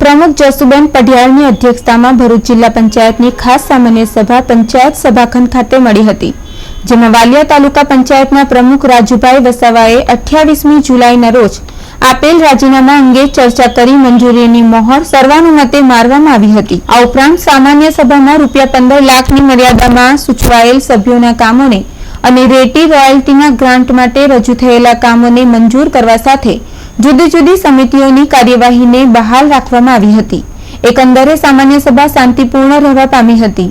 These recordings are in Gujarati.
પ્રમુખ જસુબેન પઢિયારની અધ્યક્ષતામાં ભરૂચ જિલ્લા પંચાયતની ખાસ સામાન્ય સભા પંચાયત સભાખંડ ખાતે મળી હતી, જેમાં વાલિયા તાલુકા પંચાયતના પ્રમુખ રાજુભાઈ વસાવાએ અઠ્યાવીસમી જુલાઈના રોજ આપેલ રાજીનામા અંગે ચર્ચા કરી મંજૂરીની મોહર સર્વાનુમતે મારવામાં આવી હતી. આ ઉપરાંત સામાન્ય સભામાં રૂપિયા પંદર લાખની મર્યાદામાં સૂચવાયેલ સભ્યોના કામોને અને રેટી રોયલ્ટીના ગ્રાન્ટ માટે રજૂ થયેલા કામોને મંજૂર કરવા સાથે જુદી જુદી સમિતિઓની કાર્યવાહીને બહાલ રાખવામાં આવી હતી. એકંદરે સામાન્ય સભા શાંતિપૂર્ણ રહેવા પામી હતી.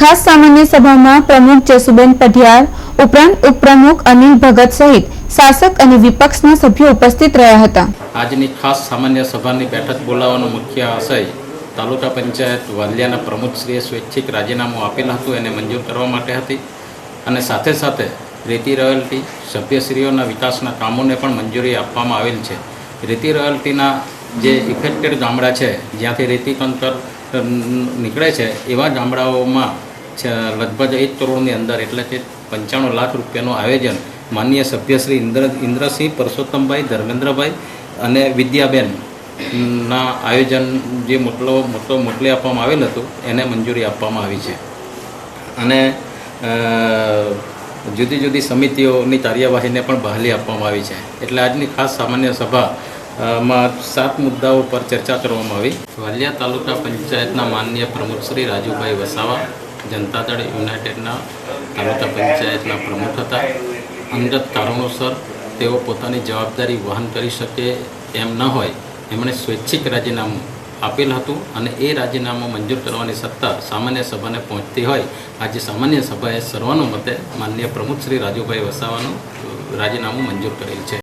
ખાસ સામાન્ય સભામાં પ્રમુખ જસુબેન પઢિયાર, ઉપરાંત ઉપપ્રમુખ અનિલ ભગત સહિત શાસક અને વિપક્ષના સભ્યો ઉપસ્થિત રહ્યા હતા. આજની ખાસ સામાન્ય સભાની બેઠક બોલાવવાનો મુખ્ય આશય તાલુકા પંચાયત વાલિયાના પ્રમુખશ્રીએ સ્વૈચ્છિક રાજીનામું આપેલ હતું, એને મંજૂર કરવા માટે હતી. અને સાથે સાથે રેતી રોયલ્ટી સભ્યશ્રીઓના વિકાસના કામોને પણ મંજૂરી આપવામાં આવેલ છે. રેતી રોયલ્ટીના જે ઇફેક્ટેડ ગામડા છે, જ્યાંથી રેતી કંકર નીકળે છે, એવા ગામડાઓમાં લગભગ એક કરોડની અંદર એટલે કે પંચાણું લાખ રૂપિયાનું આયોજન માનનીય સભ્યશ્રી ઇન્દ્ર, ઇન્દ્રસિંહ પરસોત્તમભાઈ, ધર્મેન્દ્રભાઈ અને વિદ્યાબેન ના આયોજન જે મોટલો, મોટો મોકલી આપવામાં આવેલ હતું, એને મંજૂરી આપવામાં આવી છે. અને જુદી જુદી સમિતિઓની કાર્યવાહીને પણ બહાલી આપવામાં આવી છે. એટલે આજની ખાસ સામાન્ય સભા માં સાત મુદ્દાઓ પર ચર્ચા કરવામાં આવી. વાલિયા તાલુકા પંચાયતના માનનીય પ્રમુખ શ્રી રાજુભાઈ વસાવા, જનતા દળ યુનાઇટેડના તાલુકા પંચાયતના પ્રમુખ હતા. અંગત કારણોસર તેઓ પોતાની જવાબદારી વહન કરી શકે એમ ન હોય, એમણે સ્વૈચ્છિક રાજીનામું આપેલ હતું અને એ રાજીનામું મંજૂર કરવાની સત્તા સામાન્ય સભાને પહોંચતી હોય. આજે સામાન્ય સભાએ સર્વાનુમતે માનનીય પ્રમુખ શ્રી રાજુભાઈ વસાવાનું રાજીનામું મંજૂર કરેલ છે.